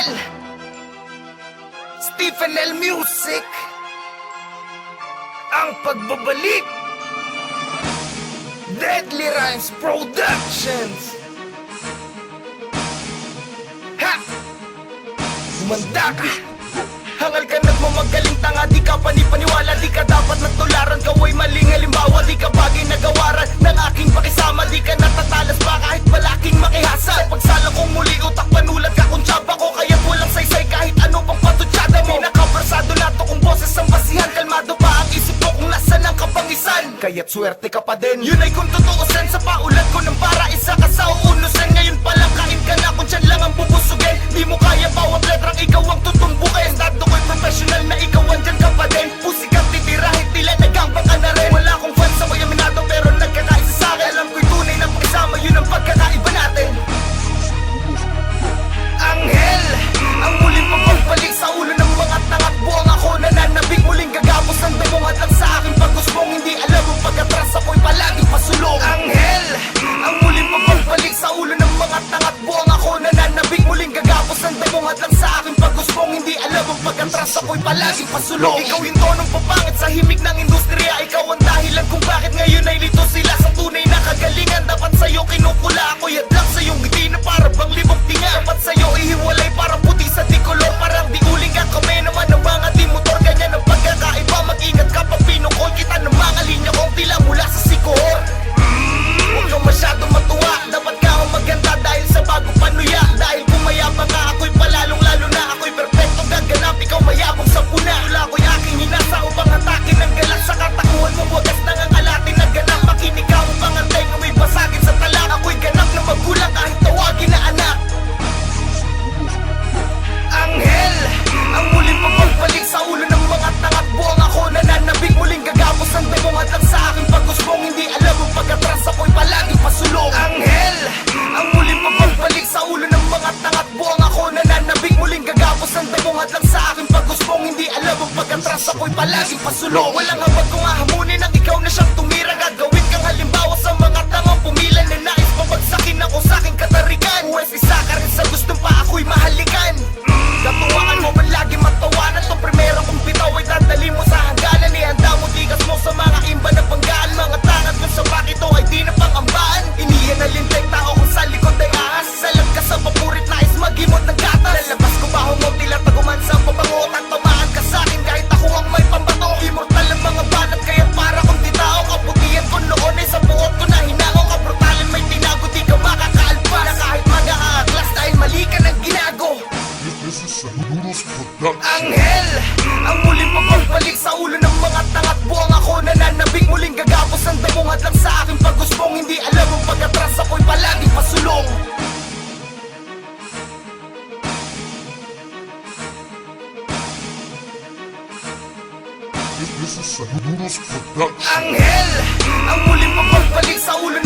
L. Stephen L. Music. Ang pagbabalik. Deadly Rhymes Productions. Ha! Gumanda ka. Hangal ka nagmamagal. Kaya't swerte ka pa din. Yun ay kung totoo sense sa paulat ko ng para isa ka sa uuna palagi pasulo. Ikaw yung tonong papangit sa himala. isang tagong at lang sa akin pag gustong Hindi alam. Ang pag-atras ako'y palaging pasulong Walang habag kung ahamunin ang ikaw na siyang tumulong Noodles Production Anghel! Ang muli pagpagbalik sa ulo ng mga tangat Buwang ako nananabing muling gagapos Ang damungat lang sa akin paggusto'ng Hindi alam ang pagkatras ako'y palagi pasulong This is a Noodles Production Anghel! Ang muli pagpagbalik sa ulo